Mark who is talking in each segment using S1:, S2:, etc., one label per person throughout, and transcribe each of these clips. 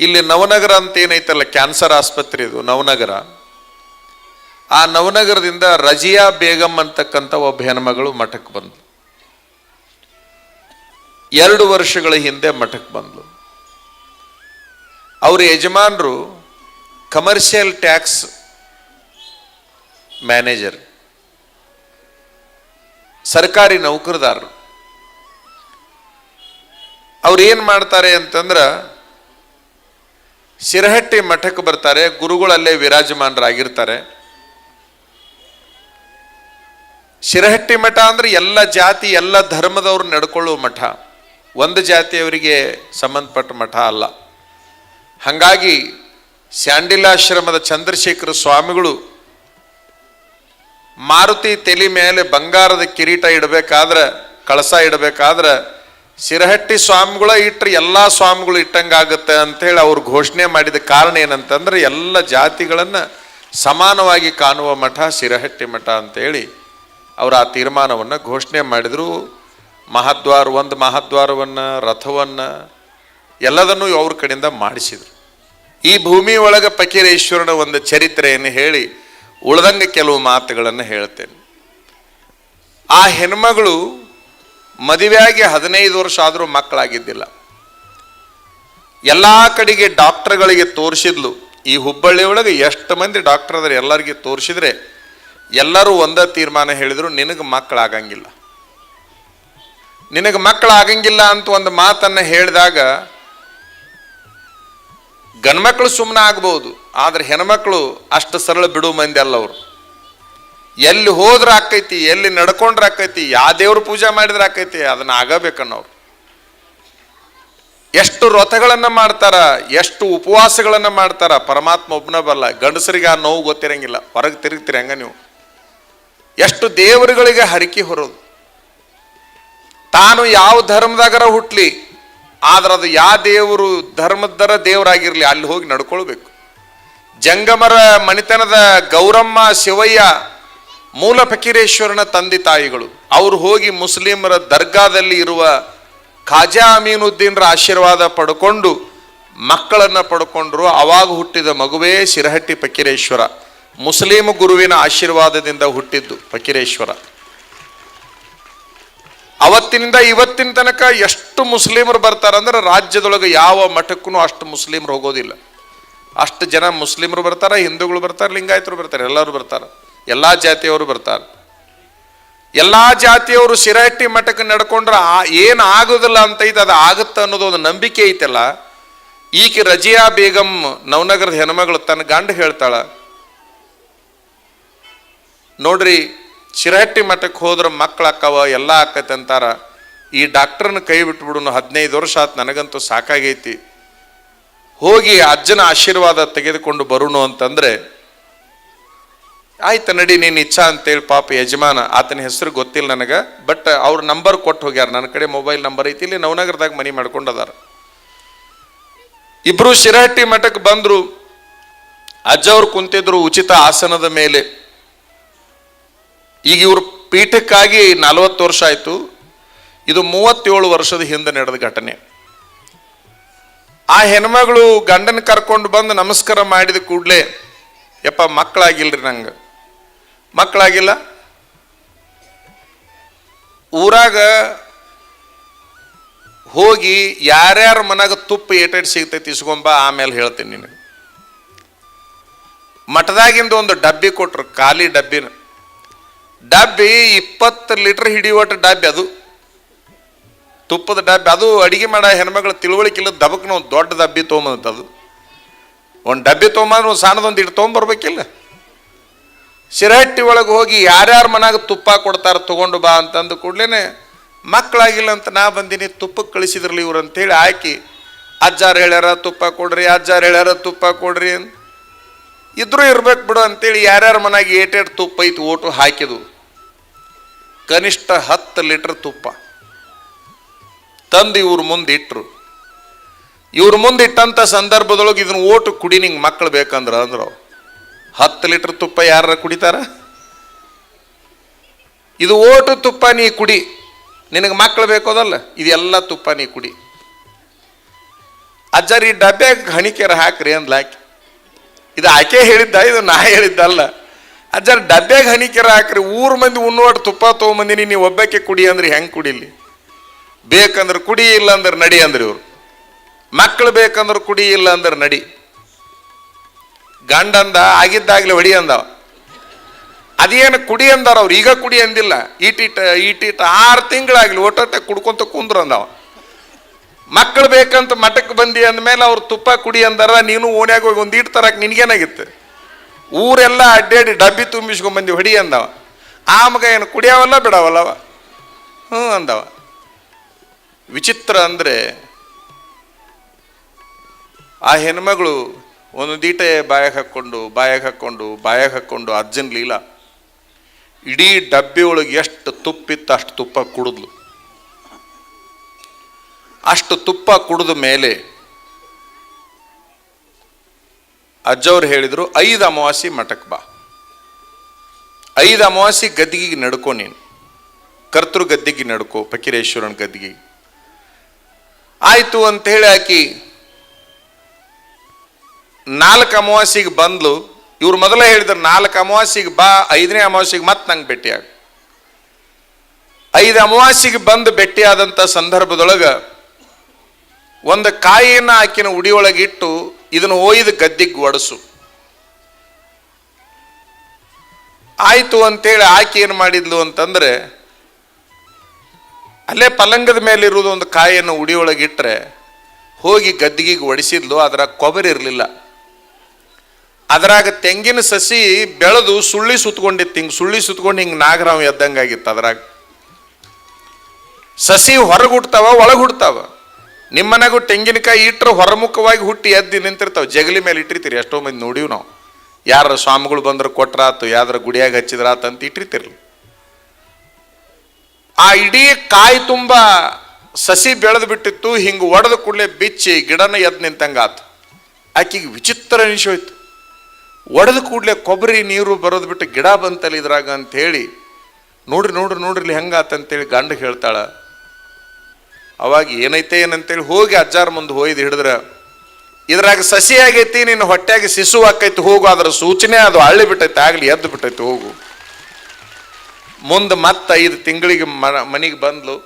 S1: ಇಲ್ಲಿ ನವನಗರ ಅಂತ ಏನೈತಲ್ಲ, ಕ್ಯಾನ್ಸರ್ ಆಸ್ಪತ್ರೆ ಇದು, ನವನಗರ. ಆ ನವನಗರದಿಂದ ರಜಿಯಾ ಬೇಗಂ ಅಂತಕ್ಕಂಥ ಒಬ್ಬ ಹೆಣ್ಮಗಳು ಮಠಕ್ಕೆ ಬಂದ್ಲು. ಎರಡು ವರ್ಷಗಳ ಹಿಂದೆ ಮಠಕ್ಕೆ ಬಂದ್ಲು. ಅವ್ರ ಯಜಮಾನರು ಕಮರ್ಷಿಯಲ್ ಟ್ಯಾಕ್ಸ್ ಮ್ಯಾನೇಜರ್ ಸರ್ಕಾರಿ ನೌಕರದಾರರು. ಅವ್ರು ಏನು ಮಾಡ್ತಾರೆ ಅಂತಂದ್ರೆ ಶಿರಹಟ್ಟಿ ಮಠಕ್ಕೆ ಬರ್ತಾರೆ, ಗುರುಗಳಲ್ಲೇ ವಿರಾಜಮಾನರಾಗಿರ್ತಾರೆ. ಶಿರಹಟ್ಟಿ ಮಠ ಅಂದ್ರೆ ಎಲ್ಲ ಜಾತಿ, ಎಲ್ಲ ಧರ್ಮದವ್ರು ನಡ್ಕೊಳ್ಳುವ ಮಠ. ಒಂದು ಜಾತಿಯವರಿಗೆ ಸಂಬಂಧಪಟ್ಟ ಮಠ ಅಲ್ಲ. ಹಾಗಾಗಿ ಸ್ಯಾಂಡಿಲಾಶ್ರಮದ ಚಂದ್ರಶೇಖರ ಸ್ವಾಮಿಗಳು ಮಾರುತಿ ತಲೆ ಮೇಲೆ ಬಂಗಾರದ ಕಿರೀಟ ಇಡಬೇಕಾದ್ರೆ, ಕಳಸ ಇಡಬೇಕಾದ್ರೆ ಶಿರಹಟ್ಟಿ ಸ್ವಾಮಿಗಳ ಇಟ್ಟರೆ ಎಲ್ಲ ಸ್ವಾಮಿಗಳು ಇಟ್ಟಂಗಾಗುತ್ತೆ ಅಂತೇಳಿ ಅವ್ರು ಘೋಷಣೆ ಮಾಡಿದ ಕಾರಣ ಏನಂತಂದ್ರೆ ಎಲ್ಲ ಜಾತಿಗಳನ್ನು ಸಮಾನವಾಗಿ ಕಾಣುವ ಮಠ ಶಿರಹಟ್ಟಿ ಮಠ ಅಂತೇಳಿ ಅವರು ಆ ತೀರ್ಮಾನವನ್ನು ಘೋಷಣೆ ಮಾಡಿದರು. ಮಹಾದ್ವಾರ ಒಂದು ಮಹಾದ್ವಾರವನ್ನು, ರಥವನ್ನು ಎಲ್ಲದನ್ನು ಅವ್ರ ಕಡೆಯಿಂದ ಮಾಡಿಸಿದರು. ಈ ಭೂಮಿ ಒಳಗೆ ಪಕೀರೇಶ್ವರನ ಒಂದು ಚರಿತ್ರೆಯನ್ನು ಹೇಳಿ ಉಳ್ದಂಗೆ ಕೆಲವು ಮಾತುಗಳನ್ನು ಹೇಳ್ತೇನೆ. ಆ ಹೆಣ್ಮಗಳು ಮದುವೆಯಾಗಿ ಹದಿನೈದು ವರ್ಷ ಆದರೂ ಮಕ್ಕಳಾಗಿದ್ದಿಲ್ಲ. ಎಲ್ಲ ಕಡೆಗೆ ಡಾಕ್ಟರ್ಗಳಿಗೆ ತೋರಿಸಿದ್ಲು. ಈ ಹುಬ್ಬಳ್ಳಿ ಒಳಗೆ ಎಷ್ಟು ಮಂದಿ ಡಾಕ್ಟರ್ ಅದ್ರ ಎಲ್ಲರಿಗೆ ತೋರಿಸಿದ್ರೆ ಎಲ್ಲರೂ ಒಂದೇ ತೀರ್ಮಾನ ಹೇಳಿದ್ರು, ನಿನಗೆ ಮಕ್ಕಳಾಗಂಗಿಲ್ಲ. ನಿನಗೆ ಮಕ್ಕಳಾಗಂಗಿಲ್ಲ ಅಂತ ಒಂದು ಮಾತನ್ನು ಹೇಳಿದಾಗ ಗಂಡ್ಮಕ್ಳು ಸುಮ್ಮನೆ ಆಗ್ಬೋದು, ಆದರೆ ಹೆಣ್ಮಕ್ಳು ಅಷ್ಟು ಸರಳ ಬಿಡು ಮಂದಿ ಅಲ್ಲ ಅವರು. ಎಲ್ಲಿ ಹೋದ್ರೆ ಆಕೈತಿ, ಎಲ್ಲಿ ನಡ್ಕೊಂಡ್ರೆ ಆಕೈತಿ ಯಾವ ದೇವ್ರ ಪೂಜೆ ಮಾಡಿದ್ರೆ ಆಕೈತಿ, ಅದನ್ನ ಆಗಬೇಕನ್ನೋರು. ಎಷ್ಟು ರಥಗಳನ್ನು ಮಾಡ್ತಾರ, ಎಷ್ಟು ಉಪವಾಸಗಳನ್ನ ಮಾಡ್ತಾರ, ಪರಮಾತ್ಮ ಒಬ್ಬನ ಬಲ್ಲ ಗಂಡಸರಿಗೆ ಆ ನೋವು ಗೊತ್ತಿರಂಗಿಲ್ಲ. ಹೊರಗೆ ತಿರುಗ್ತೀರಿ ಹಂಗ ನೀವು. ಎಷ್ಟು ದೇವರುಗಳಿಗೆ ಹರಿಕೆ ಹೊರೋದು. ತಾನು ಯಾವ ಧರ್ಮದಾಗರ ಹುಟ್ಲಿ, ಆದ್ರೆ ಅದು ಯಾವ ದೇವರು ಧರ್ಮದರ ದೇವರಾಗಿರ್ಲಿ, ಅಲ್ಲಿ ಹೋಗಿ ನಡ್ಕೊಳ್ಬೇಕು. ಜಂಗಮರ ಮಣಿತನದ ಗೌರಮ್ಮ ಶಿವಯ್ಯ ಮೂಲ ಫಕೀರೇಶ್ವರನ ತಂದೆ ತಾಯಿಗಳು. ಅವರು ಹೋಗಿ ಮುಸ್ಲಿಮರ ದರ್ಗಾದಲ್ಲಿ ಇರುವ ಖಾಜಾ ಅಮೀನುದ್ದೀನ್ರ ಆಶೀರ್ವಾದ ಪಡ್ಕೊಂಡು ಮಕ್ಕಳನ್ನು ಪಡ್ಕೊಂಡ್ರು. ಅವಾಗ ಹುಟ್ಟಿದ ಮಗುವೇ ಸಿರಹಟ್ಟಿ ಫಕೀರೇಶ್ವರ. ಮುಸ್ಲಿಂ ಗುರುವಿನ ಆಶೀರ್ವಾದದಿಂದ ಹುಟ್ಟಿದ್ದು ಫಕೀರೇಶ್ವರ. ಅವತ್ತಿನಿಂದ ಇವತ್ತಿನ ತನಕ ಎಷ್ಟು ಮುಸ್ಲಿಮರು ಬರ್ತಾರಂದ್ರೆ ರಾಜ್ಯದೊಳಗೆ ಯಾವ ಮಠಕ್ಕೂ ಅಷ್ಟು ಮುಸ್ಲಿಮರು ಹೋಗೋದಿಲ್ಲ. ಅಷ್ಟು ಜನ ಮುಸ್ಲಿಮರು ಬರ್ತಾರೆ, ಹಿಂದೂಗಳು ಬರ್ತಾರೆ, ಲಿಂಗಾಯತರು ಬರ್ತಾರೆ, ಎಲ್ಲರೂ ಬರ್ತಾರೆ. ಎಲ್ಲ ಜಾತಿಯವರು ಬರ್ತಾರೆ. ಎಲ್ಲ ಜಾತಿಯವರು ಶಿರಹಟ್ಟಿ ಮಠಕ್ಕೆ ನಡ್ಕೊಂಡ್ರೆ ಏನು ಆಗೋದಿಲ್ಲ ಅಂತ ಐತೆ ಅದು ಆಗುತ್ತೆ ಅನ್ನೋದು ಒಂದು ನಂಬಿಕೆ ಐತಲ್ಲ. ಈಕೆ ರಜಿಯಾ ಬೇಗಂ ನವನಗರದ ಹೆಣ್ಮಗಳು ತನ್ನ ಗಂಡ ಹೇಳ್ತಾಳ, ನೋಡ್ರಿ ಶಿರಹಟ್ಟಿ ಮಠಕ್ಕೆ ಹೋದ್ರೆ ಮಕ್ಳು ಅಕ್ಕವ ಎಲ್ಲ ಆಕೈತೆ ಅಂತಾರ. ಈ ಡಾಕ್ಟರ್ನ ಕೈ ಬಿಟ್ಬಿಡು ಹದಿನೈದು ವರ್ಷ ಆತು ನನಗಂತೂ ಸಾಕಾಗೈತಿ. ಹೋಗಿ ಅಜ್ಜನ ಆಶೀರ್ವಾದ ತೆಗೆದುಕೊಂಡು ಬರೋಣ ಅಂತಂದ್ರೆ ಆಯ್ತು ನಡಿ, ನೀನು ಇಚ್ಛಾ ಅಂತೇಳಿ ಪಾಪ ಯಜಮಾನ, ಆತನ ಹೆಸರು ಗೊತ್ತಿಲ್ಲ ನನಗೆ ಬಟ್ ಅವ್ರ ನಂಬರ್ ಕೊಟ್ಟು ಹೋಗ್ಯಾರ. ನನ್ನ ಕಡೆ ಮೊಬೈಲ್ ನಂಬರ್ ಐತಿ, ಇಲ್ಲಿ ನವನಗರದಾಗ ಮನಿ ಮಾಡ್ಕೊಂಡದಾರ. ಇಬ್ರು ಶಿರಹಟ್ಟಿ ಮಠಕ್ಕೆ ಬಂದ್ರು. ಅಜ್ಜವ್ರು ಕುಂತಿದ್ರು ಉಚಿತ ಆಸನದ ಮೇಲೆ. ಈಗ ಇವ್ರ ಪೀಠಕ್ಕಾಗಿ ನಲವತ್ತು ವರ್ಷ ಆಯ್ತು. ಇದು ಮೂವತ್ತೇಳು ವರ್ಷದ ಹಿಂದೆ ನಡೆದ ಘಟನೆ. ಆ ಹೆಣ್ಮಗಳು ಗಂಡನ ಕರ್ಕೊಂಡು ಬಂದು ನಮಸ್ಕಾರ ಮಾಡಿದ ಕೂಡಲೇ, ಯಪ್ಪ ಮಕ್ಕಳಾಗಿಲ್ರಿ ನಂಗೆ. ಮಕ್ಕಳಾಗಿಲ್ಲ. ಊರಾಗ ಹೋಗಿ ಯಾರ್ಯಾರ ಮನಾಗ ತುಪ್ಪ ಏಟೇಟ್ ಸಿಗ್ತೈತಿ ಇಸ್ಕೊಂಬ ಆಮೇಲೆ ಹೇಳ್ತೀನಿ ನಿನಗೆ. ಮಠದಾಗಿಂದ ಒಂದು ಡಬ್ಬಿ ಕೊಟ್ರು, ಖಾಲಿ ಡಬ್ಬಿನ. ಡಬ್ಬಿ ಇಪ್ಪತ್ತು ಲೀಟರ್ ಹಿಡಿಯುವಟ್ಟು ಡಬ್ಬಿ ಅದು. ತುಪ್ಪದ ಡಬ್ಬಿ, ಅದು ಅಡಿಗೆ ಮಾಡೋ ಹೆಣ್ಮಗಳ ತಿಳುವಳಿಕೆ ಇಲ್ಲ, ದಬಕ್ನ ಒಂದು ದೊಡ್ಡ ಡಬ್ಬಿ ತೊಗೊಂಬಂತ ಅದು. ಒಂದು ಡಬ್ಬಿ ತೊಗೊಂಬಂದ್ರೆ ಒಂದು ಸಣ್ಣದೊಂದು ಇಟ್ಟು ತೊಗೊಂಬರ್ಬೇಕಿಲ್ಲ? ಶಿರಹಟ್ಟಿ ಒಳಗೆ ಹೋಗಿ ಯಾರ್ಯಾರ ಮನಾಗ ತುಪ್ಪ ಕೊಡ್ತಾರೆ ತಗೊಂಡು ಬಾ ಅಂತಂದು ಕೂಡಲೇ ಮಕ್ಕಳಾಗಿಲ್ಲ ಅಂತ ನಾ ಬಂದೀನಿ ತುಪ್ಪಕ್ಕೆ ಕಳಿಸಿದ್ರಲ್ಲ ಇವ್ರು ಅಂತೇಳಿ ಹಾಕಿ, ಅಜ್ಜಾರು ಹೇಳ್ಯಾರ ತುಪ್ಪ ಕೊಡ್ರಿ, ಅಜ್ಜಾರು ಹೇಳ್ಯಾರ ತುಪ್ಪ ಕೊಡ್ರಿ ಅಂತ ಇದ್ರು ಇರ್ಬೇಕು ಬಿಡು ಅಂತೇಳಿ ಯಾರ್ಯಾರ ಮನಾಗ ಏಟೇಟ್ ತುಪ್ಪ ಐತಿ ಓಟು ಹಾಕಿದ್ವು ಕನಿಷ್ಠ ಹತ್ತು ಲೀಟರ್ ತುಪ್ಪ ತಂದು ಇವ್ರ ಮುಂದೆ ಇಟ್ರು ಇವ್ರ ಮುಂದೆ ಇಟ್ಟಂಥ ಸಂದರ್ಭದೊಳಗೆ ಇದನ್ನ ಓಟು ಕುಡಿ ನಿಂಗೆ ಮಕ್ಕಳು ಬೇಕಂದ್ರೆ ಅಂದ್ರು. ಹತ್ತು ಲೀಟರ್ ತುಪ್ಪ ಯಾರ ಕುಡಿತಾರ? ಇದು ಓಟು ತುಪ್ಪ ನೀ ಕುಡಿ. ನಿನಗೆ ಮಕ್ಕಳು ಬೇಕೋದಲ್ಲ? ಇದೆಲ್ಲ ತುಪ್ಪ ನೀ ಕುಡಿ. ಅಜ್ಜರಿ ಡಬ್ಬೆ ಡಬ್ಬ್ಯಾಗ ಹಣಿಕೆರ ಹಾಕ್ರಿ ಅಂದ್ಲ ಹಾಕಿ ಇದು ಆಕೆ ಹೇಳಿದ್ದ, ಇದು ನಾ ಹೇಳಿದ್ದಲ್ಲ. ಅಜ್ಜಾರ್ ಡಬ್ಬ್ಯಾಗ ಹಣಿಕೆರ ಹಾಕ್ರಿ, ಊರ್ ಮಂದಿ ಉಣ್ಣುವಟ್ಟು ತುಪ್ಪ ತೊಗೊಂಬಂದಿನಿ ನೀವು ಒಬ್ಬಕ್ಕೆ ಕುಡಿ ಅಂದ್ರೆ, ಹೆಂಗ್ ಕುಡಿಲಿ? ಬೇಕಂದ್ರೆ ಕುಡಿ ಇಲ್ಲ ಅಂದ್ರೆ ನಡಿ ಅಂದ್ರಿ ಇವ್ರು. ಮಕ್ಕಳು ಬೇಕಂದ್ರೆ ಕುಡಿ ಇಲ್ಲ ಅಂದ್ರೆ ನಡಿ. ಗಂಡಂದ ಆಗಿದ್ದಾಗ್ಲೇ ಹೊಡಿ ಅಂದವ. ಅದೇನು ಕುಡಿ ಅಂದಾರ ಅವ್ರು. ಈಗ ಕುಡಿ ಅಂದಿಲ್ಲ. ಈಟಿಟ ಈಟಿಟ ಆರು ತಿಂಗಳಾಗ್ಲಿ ಒಟ್ಟೊಟ್ಟೆ ಕುಡ್ಕೊಂತ ಕುಂದ್ರ ಅಂದವ. ಮಕ್ಕಳು ಬೇಕಂತ ಮಠಕ್ಕೆ ಬಂದಿ ಅಂದಮೇಲೆ ಅವ್ರು ತುಪ್ಪ ಕುಡಿ ಅಂದಾರ, ನೀನು ಓಣ್ಯಾಗ ಹೋಗಿ ಒಂದು ಈಟ್ ತರಕ್ ನಿನಗೇನಾಗಿತ್ತು? ಊರೆಲ್ಲ ಅಡ್ಡಾಡಿ ಡಬ್ಬಿ ತುಂಬಿಸ್ಕೊಂಡ್ ಹೊಡಿ ಅಂದವ. ಆ ಮಗ ಏನು ಕುಡಿಯವಲ್ಲ ಬಿಡವಲ್ಲವ ಹ್ಞೂ ಅಂದವ. ವಿಚಿತ್ರ ಅಂದ್ರೆ ಆ ಹೆಣ್ಮಗಳು ಒಂದು ದೀಟೆ ಬಾಯಾಗ ಹಾಕ್ಕೊಂಡು ಬಾಯಾಗ ಹಾಕ್ಕೊಂಡು ಬಾಯಾಗ ಹಾಕ್ಕೊಂಡು ಅಜ್ಜನ ಲೀಲ ಇಡೀ ಡಬ್ಬಿ ಒಳಗೆ ಎಷ್ಟು ತುಪ್ಪಿತ್ತು ಅಷ್ಟು ತುಪ್ಪ ಕುಡಿದ್ಲು. ಅಷ್ಟು ತುಪ್ಪ ಕುಡಿದ ಮೇಲೆ ಅಜ್ಜವ್ರು ಹೇಳಿದರು, ಐದು ಅಮಾವಾಸಿ ಮಠಕ್ಕೆ ಬಾ. ಐದು ಅಮಾವಾಸಿ ಗದ್ದಿಗೆ ನಡ್ಕೋ ನೀನು. ಕರ್ತೃ ಗದ್ದಿಗೆ ನಡ್ಕೋ, ಫಕೀರೇಶ್ವರನ ಗದ್ದಿಗೆ. ಆಯಿತು ಅಂತ ಹೇಳಿ ಆಕಿ ನಾಲ್ಕು ಅಮಾವಾಸ್ಯೆಗೆ ಬಂದ್ಲು, ಇವ್ರು ಮೊದಲೇ ಹೇಳಿದ್ರು, ನಾಲ್ಕು ಅಮಾವಾಸ್ಯೆಗೆ ಬಾ, ಐದನೇ ಅಮಾವಾಸ್ಯೆಗೆ ಮತ್ತೆ ನಂಗೆ ಭೇಟಿಯಾಗ ಐದು ಅಮಾವಾಸ್ಯೆಗೆ ಬಂದು ಭೇಟಿಯಾದಂಥ ಸಂದರ್ಭದೊಳಗೆ ಒಂದು ಕಾಯಿಯನ್ನು ಆಕಿನ ಉಡಿಯೊಳಗಿಟ್ಟು ಇದನ್ನು ಒಯ್ದು ಗದ್ದಿಗೆ ಒಡಸು. ಆಯಿತು ಅಂತೇಳಿ ಆಕೆ ಏನು ಮಾಡಿದ್ಲು ಅಂತಂದ್ರೆ, ಅಲ್ಲೇ ಪಲಂಗದ ಮೇಲೆ ಇರುವುದು ಒಂದು ಕಾಯಿಯನ್ನು ಉಡಿಯೊಳಗೆ ಇಟ್ಟರೆ ಹೋಗಿ ಗದ್ದಿಗೆಗೆ ಒಡಿಸಿದ್ಲು ಅದರ ಕೊಬ್ಬರಿ ಇರಲಿಲ್ಲ. ಅದ್ರಾಗ ತೆಂಗಿನ ಸಸಿ ಬೆಳೆದು ಸುಳ್ಳಿ ಸುತ್ಕೊಂಡಿತ್ತು. ಹಿಂಗೆ ಸುಳ್ಳಿ ಸುತ್ಕೊಂಡು ಹಿಂಗೆ ನಾಗರಾವ್ ಎದ್ದಂಗಾಗಿತ್ತು ಅದ್ರಾಗ. ಸಸಿ ಹೊರಗೆ ಹುಡ್ತಾವ ಒಳಗೆ ಹುಡ್ತಾವ ನಿಮ್ಮನೆಗೂ ತೆಂಗಿನಕಾಯಿ ಇಟ್ಟರೆ ಹೊರಮುಖವಾಗಿ ಹುಟ್ಟಿ ಎದ್ದು ನಿಂತಿರ್ತಾವೆ. ಜಗಲಿ ಮೇಲೆ ಇಟ್ಟಿರ್ತೀರಿ, ಎಷ್ಟೋ ಮಂದಿ ನೋಡೀವಿ ನಾವು. ಯಾರ ಸ್ವಾಮಿಗಳು ಬಂದ್ರೆ ಕೊಟ್ರಾತು ಯಾವ್ದಾರ ಗುಡಿಯಾಗ ಹಚ್ಚಿದ್ರಾತು ಅಂತ ಇಟ್ಟಿರ್ತಿರ್ಲಿ. ಆ ಇಡೀ ಕಾಯಿ ತುಂಬ ಸಸಿ ಬೆಳೆದು ಬಿಟ್ಟಿತ್ತು, ಹಿಂಗೆ ಒಡೆದ ಕೂಡಲೇ ಬಿಚ್ಚಿ ಗಿಡನ ಎದ್ದು ನಿಂತಂಗಾತು. ಆಕೆಗೆ ವಿಚಿತ್ರ ಅನಿಸೋಯ್ತು. ಒಡೆದ ಕೂಡಲೇ ಕೊಬ್ಬರಿ ನೀರು ಬರೋದು ಬಿಟ್ಟು ಗಿಡ ಬಂತಲ್ಲ ಇದ್ರಾಗ ಅಂತ ಹೇಳಿ ನೋಡ್ರಿ ನೋಡ್ರಿ ನೋಡ್ರಿ ಹೆಂಗಾತಂತೇಳಿ ಗಂಡ ಹೇಳ್ತಾಳ. ಅವಾಗ ಏನೈತೆ ಏನಂತೇಳಿ ಹೋಗಿ ಅಜ್ಜಾರ ಮುಂದೆ ಹೋಯ್ದು ಹಿಡಿದ್ರೆ, ಇದ್ರಾಗ ಸಸಿ ಆಗೈತಿ, ನಿನ್ನ ಹೊಟ್ಟೆಗೆ ಶಿಶು ಆಕೈತಿ, ಹೋಗು, ಅದರ ಸೂಚನೆ ಅದು ಹಳ್ಳಿ ಬಿಟ್ಟೈತಿ, ಆಗಲಿ ಎದ್ದು ಬಿಟ್ಟೈತಿ, ಹೋಗು. ಮುಂದೆ ಮತ್ತೆ ಐದು ತಿಂಗಳಿಗೆ ಮನೆಗೆ ಬಂದ್ಲು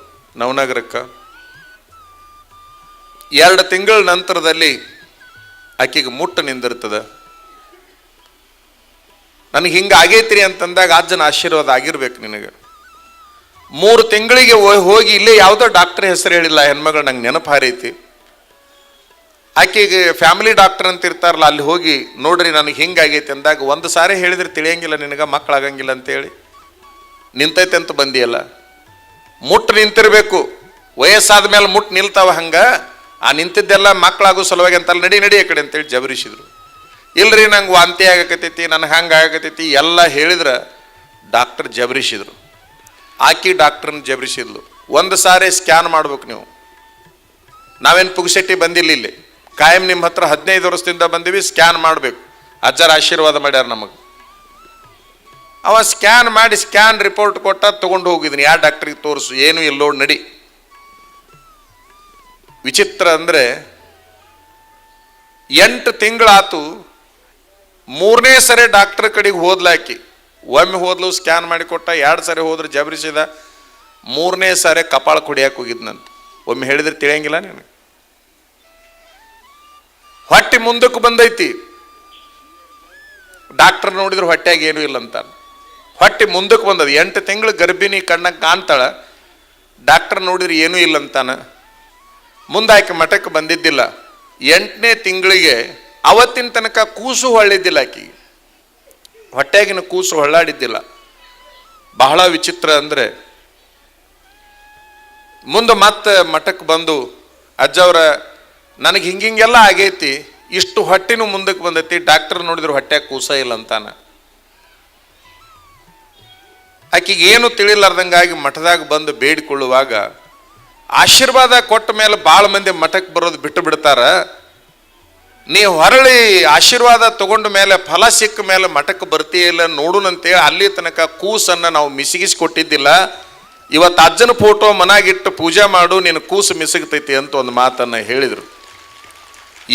S1: ನವನಗರಕ್ಕೆ. ಎರಡು ತಿಂಗಳ ನಂತರದಲ್ಲಿ ಆಕೆಗೆ ಮುಟ್ಟು ನಿಂದಿರ್ತದ. ನನಗೆ ಹಿಂಗೆ ಆಗೈತ್ರಿ ಅಂತಂದಾಗ ಅಜ್ಜನ ಆಶೀರ್ವಾದ ಆಗಿರ್ಬೇಕು ನಿನಗೆ. ಮೂರು ತಿಂಗಳಿಗೆ ಹೋಗಿ ಇಲ್ಲೇ ಯಾವುದೋ ಡಾಕ್ಟರ್ ಹೆಸರು ಹೇಳಿಲ್ಲ, ಹೆಣ್ಮಗಳು ನಂಗೆ ನೆನಪು ಹಾರೈತಿ. ಆಕೆಗೆ ಫ್ಯಾಮಿಲಿ ಡಾಕ್ಟರ್ ಅಂತ ಇರ್ತಾರಲ್ಲ ಅಲ್ಲಿ ಹೋಗಿ ನೋಡ್ರಿ ನನಗೆ ಹಿಂಗಾಗೈತಿ ಅಂದಾಗ ಒಂದು ಸಾರಿ ಹೇಳಿದ್ರೆ ತಿಳಿಯಂಗಿಲ್ಲ ನಿನಗೆ ಮಕ್ಕಳಾಗಂಗಿಲ್ಲ ಅಂತೇಳಿ. ನಿಂತೈತೆ ಅಂತ ಬಂದಿಯಲ್ಲ. ಮುಟ್ಟು ನಿಂತಿರಬೇಕು. ವಯಸ್ಸಾದ ಮೇಲೆ ಮುಟ್ಟು ನಿಲ್ತಾವ ಹಂಗೆ, ಆ ನಿಂತಿದ್ದೆಲ್ಲ ಮಕ್ಕಳಾಗೋ ಸಲುವಾಗಿ ಅಂತಲ್ಲ, ನಡಿ ನಡಿ ಕಡೆ ಅಂತೇಳಿ ಜಬರಿಸಿದ್ರು. ಇಲ್ರಿ ನಂಗೆ ವಾಂತಿ ಆಗಕತ್ತೈತಿ, ನನಗೆ ಹಂಗೆ ಆಗಕತ್ತೈತಿ, ಎಲ್ಲ ಹೇಳಿದ್ರೆ ಡಾಕ್ಟರ್ ಜಬರಿಸಿದ್ರು ಆಕಿ ಡಾಕ್ಟ್ರನ್ನ ಜಬರಿಸಿದ್ಲು ಒಂದು ಸಾರಿ ಸ್ಕ್ಯಾನ್ ಮಾಡ್ಬೇಕು ನೀವು. ನಾವೇನು ಪುಗ್ಸೆಟ್ಟಿ ಬಂದಿಲ್ಲ ಇಲ್ಲಿ. ಕಾಯಂ ನಿಮ್ಮ ಹತ್ರ ಹದಿನೈದು ವರ್ಷದಿಂದ ಬಂದೀವಿ, ಸ್ಕ್ಯಾನ್ ಮಾಡಬೇಕು. ಅಜ್ಜರ ಆಶೀರ್ವಾದ ಮಾಡ್ಯಾರ ನಮಗೆ. ಅವ ಸ್ಕ್ಯಾನ್ ಮಾಡಿ ಸ್ಕ್ಯಾನ್ ರಿಪೋರ್ಟ್ ಕೊಟ್ಟ ತೊಗೊಂಡು ಹೋಗಿದ್ದೀನಿ ಯಾವ ಡಾಕ್ಟ್ರಿಗೆ ತೋರಿಸು, ಏನು ಎಲ್ಲೋ ನಡಿ. ವಿಚಿತ್ರ ಅಂದರೆ ಎಂಟು ತಿಂಗಳಾತು ಮೂರನೇ ಸರಿ ಡಾಕ್ಟರ್ ಕಡೆಗೆ ಹೋದ್ಲಾಕಿ. ಒಮ್ಮೆ ಹೋದ್ಲು ಸ್ಕ್ಯಾನ್ ಮಾಡಿ ಕೊಟ್ಟ, ಎರಡು ಸರಿ ಹೋದ್ರೆ ಜಬರಿಸಿದ ಮೂರನೇ ಸಾರಿ ಕಪಾಳ ಕುಡಿಯಕ್ಕೆ ಹೋಗಿದ್ನಂತ. ಒಮ್ಮೆ ಹೇಳಿದ್ರೆ ತಿಳಿಯಂಗಿಲ್ಲ ನನಗೆ? ಹೊಟ್ಟೆ ಮುಂದಕ್ಕೆ ಬಂದೈತಿ. ಡಾಕ್ಟರ್ ನೋಡಿದ್ರೆ ಹೊಟ್ಟೆಗೆ ಏನೂ ಇಲ್ಲ ಅಂತ ಹೊಟ್ಟೆ ಮುಂದಕ್ಕೆ ಬಂದದ. ಎಂಟು ತಿಂಗಳು ಗರ್ಭಿಣಿ ಕಣ್ಣಕ್ಕೆ ಕಾಣ್ತಾಳ. ಡಾಕ್ಟರ್ ನೋಡಿದ್ರೆ ಏನೂ ಇಲ್ಲ ಅಂತಾನ. ಮುಂದಾಕೆ ಮಠಕ್ಕೆ ಬಂದಿದ್ದಿಲ್ಲ. ಎಂಟನೇ ತಿಂಗಳಿಗೆ ಅವತ್ತಿನ ತನಕ ಕೂಸು ಹೊಳ್ಳಿದ್ದಿಲ್ಲ ಆಕಿ. ಹೊಟ್ಟೆಗಿನ ಕೂಸು ಹೊಳ್ಳಾಡಿದ್ದಿಲ್ಲ. ಬಹಳ ವಿಚಿತ್ರ ಅಂದರೆ, ಮುಂದೆ ಮತ್ತೆ ಮಠಕ್ಕೆ ಬಂದು, ಅಜ್ಜವ್ರ, ನನಗೆ ಹಿಂಗಿಂಗೆಲ್ಲ ಆಗೈತಿ, ಇಷ್ಟು ಹೊಟ್ಟೆನೂ ಮುಂದಕ್ಕೆ ಬಂದೈತಿ, ಡಾಕ್ಟರ್ ನೋಡಿದ್ರು ಹೊಟ್ಟೆ ಕೂಸ ಇಲ್ಲ ಅಂತಾನ. ಆಕಿಗೆ ಏನು ತಿಳಿಲಾರ್ದಂಗಾಗಿ ಮಠದಾಗ ಬಂದು ಬೇಡಿಕೊಳ್ಳುವಾಗ, ಆಶೀರ್ವಾದ ಕೊಟ್ಟ ಮೇಲೆ ಭಾಳ ಮಂದಿ ಮಠಕ್ಕೆ ಬರೋದು ಬಿಟ್ಟು ಬಿಡ್ತಾರ. ನೀ ಹೊರಳಿ ಆಶೀರ್ವಾದ ತಗೊಂಡ ಮೇಲೆ, ಫಲ ಸಿಕ್ಕ ಮೇಲೆ ಮಠಕ್ಕೆ ಬರ್ತೀಯಿಲ್ಲ ನೋಡುನಂತೆ, ಅಲ್ಲಿ ತನಕ ಕೂಸನ್ನು ನಾವು ಮಿಸಿಗಿಸಿ ಕೊಟ್ಟಿದ್ದಿಲ್ಲ ಇವತ್ತು ಅಜ್ಜನ ಫೋಟೋ ಮನಾಗಿಟ್ಟು ಪೂಜೆ ಮಾಡು ನೀನು ಕೂಸು ಮಿಸಗ್ತೈತಿ ಅಂತ ಒಂದು ಮಾತನ್ನು ಹೇಳಿದರು.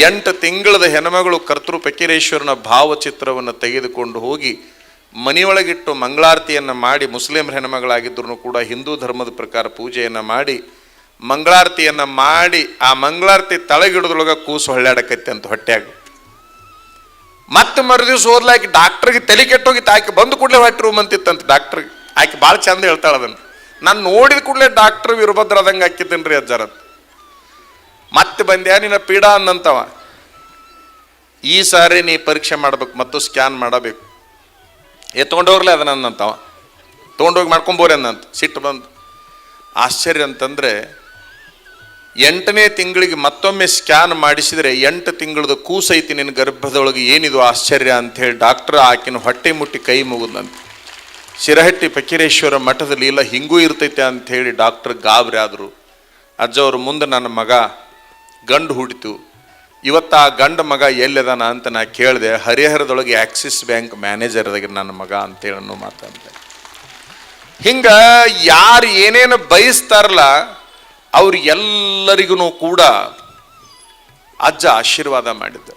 S1: ಎಂಟು ತಿಂಗಳದ ಹೆಣ್ಮಗಳು ಕರ್ತೃ ಪಕೀರೇಶ್ವರನ ಭಾವಚಿತ್ರವನ್ನು ತೆಗೆದುಕೊಂಡು ಹೋಗಿ, ಮನೆಯೊಳಗಿಟ್ಟು ಮಂಗಳಾರತಿಯನ್ನು ಮಾಡಿ, ಮುಸ್ಲಿಂ ಹೆಣ್ಮಗಳಾಗಿದ್ದರೂ ಕೂಡ ಹಿಂದೂ ಧರ್ಮದ ಪ್ರಕಾರ ಪೂಜೆಯನ್ನು ಮಾಡಿ ಮಂಗಳಾರತಿಯನ್ನು ಮಾಡಿ ಆ ಮಂಗಳಾರತಿ ತಳಗಿಡದೊಳಗೆ ಕೂಸು ಹೊಳ್ಳಾಡಕೈತಿ ಅಂತ ಹೊಟ್ಟೆಯಾಗ ಮತ್ತೆ ಮರುದಿವ್ಸ ದಿವಸ ಆಕೆ ಡಾಕ್ಟ್ರಿಗೆ ತಲೆ ಕೆಟ್ಟೋಗಿತ್ತು ಆಕೆ ಬಂದು ಕೂಡಲೇ ಹೊಟ್ಟೆ ರೂಮ್ ಅಂತಿತ್ತಂತ ಡಾಕ್ಟ್ರಿಗೆ ಆಕೆ ಭಾಳ ಚಂದ ಹೇಳ್ತಾಳೆ ಅದನ್ನು. ನಾನು ನೋಡಿದ ಕೂಡಲೇ ಡಾಕ್ಟ್ರ್ ವೀರಭದ್ರ ಅದಂಗೆ ಹಾಕಿದ್ದೇನೆ ರೀ ಅಜ್ಜರ ಮತ್ತೆ ಬಂದ್ಯಾ, ನಿನ್ನ ಪೀಡಾ ಅನ್ನಂತವ. ಈ ಸಾರಿ ನೀ ಪರೀಕ್ಷೆ ಮಾಡ್ಬೇಕು, ಮತ್ತು ಸ್ಕ್ಯಾನ್ ಮಾಡಬೇಕು. ಏ, ತೊಗೊಂಡೋಗ್ಲೇ ಅದನ್ನ ಅನ್ನಂತವ. ತೊಗೊಂಡೋಗಿ ಮಾಡ್ಕೊಂಬೋರಿ ಅನ್ನಂತ. ಸಿಟ್ಟು ಬಂದು. ಆಶ್ಚರ್ಯ ಅಂತಂದ್ರೆ ಎಂಟನೇ ತಿಂಗಳಿಗೆ ಮತ್ತೊಮ್ಮೆ ಸ್ಕ್ಯಾನ್ ಮಾಡಿಸಿದರೆ ಎಂಟು ತಿಂಗಳದ ಕೂಸೈತಿ ನಿನ್ನ ಗರ್ಭದೊಳಗೆ ಏನಿದು ಆಶ್ಚರ್ಯ ಅಂಥೇಳಿ ಡಾಕ್ಟರ್ ಆಕಿನ ಹೊಟ್ಟೆ ಮುಟ್ಟಿ ಕೈ ಮುಗಿದಂತೆ ಶಿರಹಟ್ಟಿ ಪಕೀರೇಶ್ವರ ಮಠದಲ್ಲಿ ಇಲ್ಲ ಹಿಂಗೂ ಇರ್ತೈತೆ ಅಂಥೇಳಿ ಡಾಕ್ಟರ್ ಗಾಬರಿ ಆದರು. ಅಜ್ಜವ್ರ ಮುಂದೆ ನನ್ನ ಮಗ ಗಂಡು ಹುಡಿತು. ಇವತ್ತು ಆ ಗಂಡ ಮಗ ಎಲ್ಲಿದಾನ ಅಂತ ನಾ ಕೇಳಿದೆ, ಹರಿಹರದೊಳಗೆ ಆಕ್ಸಿಸ್ ಬ್ಯಾಂಕ್ ಮ್ಯಾನೇಜರ್ದಾಗ ನನ್ನ ಮಗ ಅಂತೇಳಿ ಮಾತಂತೆ. ಹಿಂಗೆ ಯಾರು ಏನೇನು ಬಯಸ್ತಾರಲ್ಲ ಅವ್ರಿಗೆಲ್ಲರಿಗೂ ಕೂಡ ಅಜ್ಜ ಆಶೀರ್ವಾದ ಮಾಡಿದ್ದ.